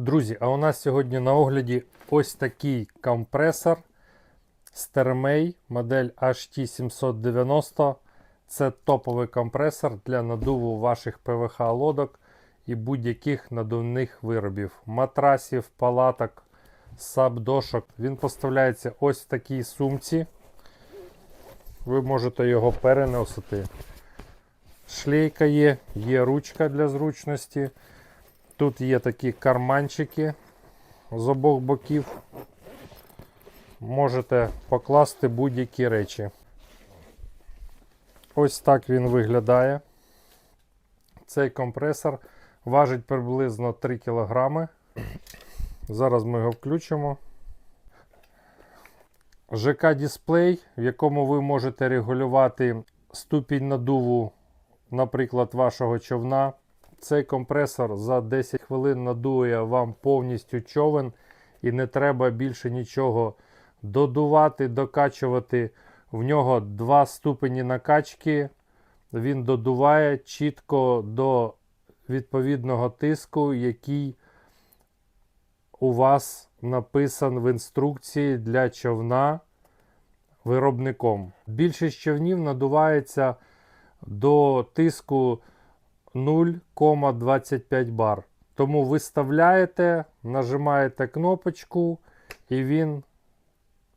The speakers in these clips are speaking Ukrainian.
Друзі, а у нас сьогодні на огляді ось такий компресор Sтермей модель HT790. Це топовий компресор для надуву ваших ПВХ лодок і будь-яких надувних виробів, матрасів, палаток, сабдошок. Він поставляється ось в такій сумці. Ви можете його переносити. Шлейка є, є ручка для зручності. Тут є такі карманчики з обох боків. Можете покласти будь-які речі. Ось так він виглядає. Цей компресор важить приблизно 3 кг. Зараз ми його включимо. ЖК-дисплей, в якому ви можете регулювати ступінь надуву, наприклад, вашого човна. Цей компресор за 10 хвилин надує вам повністю човен і не треба більше нічого додувати, докачувати. В нього два ступені накачки. Він додуває чітко до відповідного тиску, який у вас написан в інструкції для човна виробником. Більшість човнів надувається до тиску 0,25 бар. Тому виставляєте, нажимаєте кнопочку і він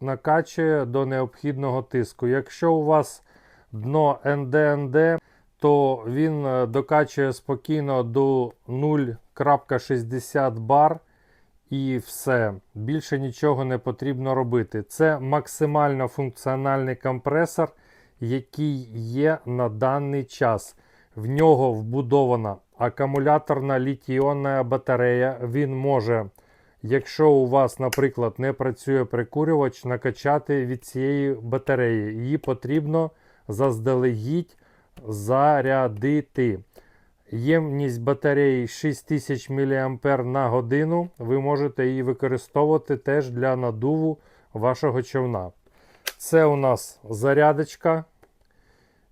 накачує до необхідного тиску. Якщо у вас дно NDND, то він е, докачує спокійно до 0,60 бар і все. Більше нічого не потрібно робити. Це максимально функціональний компресор, який є на даний час. В нього вбудована акумуляторна літіонна батарея. Він може, якщо у вас, наприклад, не працює прикурювач, накачати від цієї батареї. Її потрібно заздалегідь зарядити. Ємність батареї 6000 мА на годину. Ви можете її використовувати теж для надуву вашого човна. Це у нас зарядочка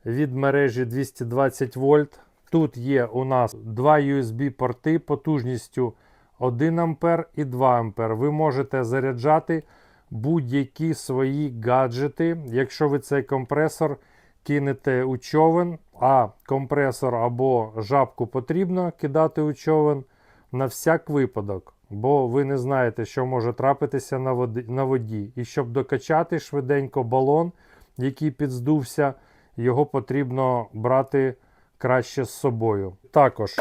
від мережі 220 вольт. Тут є у нас два USB-порти потужністю 1 А і 2 А. Ви можете заряджати будь-які свої гаджети. Якщо ви цей компресор кинете у човен, а компресор або жабку потрібно кидати у човен на всяк випадок. Бо ви не знаєте, що може трапитися на воді. І щоб докачати швиденько балон, який підздувся, його потрібно брати краще з собою. Також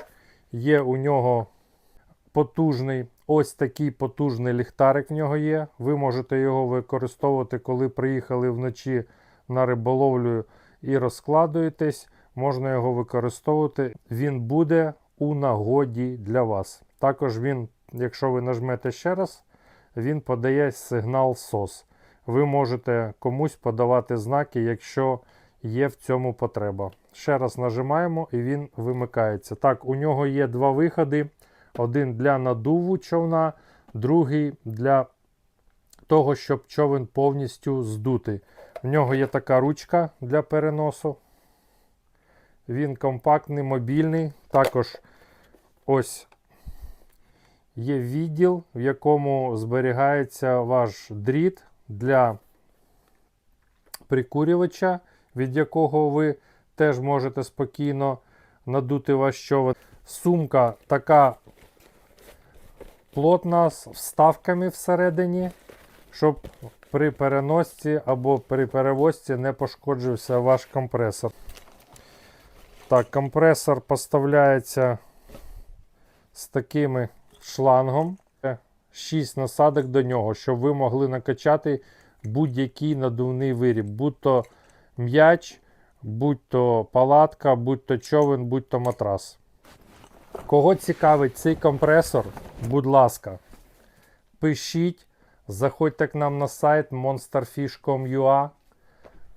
є у нього потужний, ось такий потужний ліхтарик в нього є. Ви можете його використовувати, коли приїхали вночі на риболовлю і розкладуєтесь. Можна його використовувати. Він буде у нагоді для вас. Також він, якщо ви нажмете ще раз, він подає сигнал SOS. Ви можете комусь подавати знаки, якщо є в цьому потреба. Ще раз нажимаємо і він вимикається. Так, у нього є два виходи: один для надуву човна, другий для того, щоб човен повністю здутий. В нього є така ручка для переносу. Він компактний, мобільний. Також ось є відділ, в якому зберігається ваш дріт для прикурювача, від якого ви теж можете спокійно надути ваш човен. Сумка така плотна з вставками всередині, щоб при переносці або при перевозці не пошкоджився ваш компресор. Так, компресор поставляється з таким шлангом. 6 насадок до нього, щоб ви могли накачати будь-який надувний виріб, будь-то м'яч, будь-то палатка, будь-то човен, будь-то матрас. Кого цікавить цей компресор, будь ласка, пишіть, заходьте к нам на сайт monsterfish.com.ua.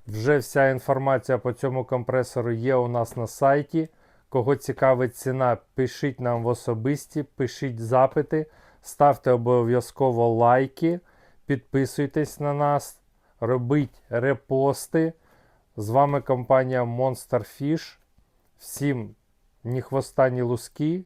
Вже вся інформація по цьому компресору є у нас на сайті. Кого цікавить ціна, пишіть нам в особисті, пишіть запити, ставте обов'язково лайки, підписуйтесь на нас, робіть репости. З вами компанія Monster Fish. Всім ні хвоста, ні луски.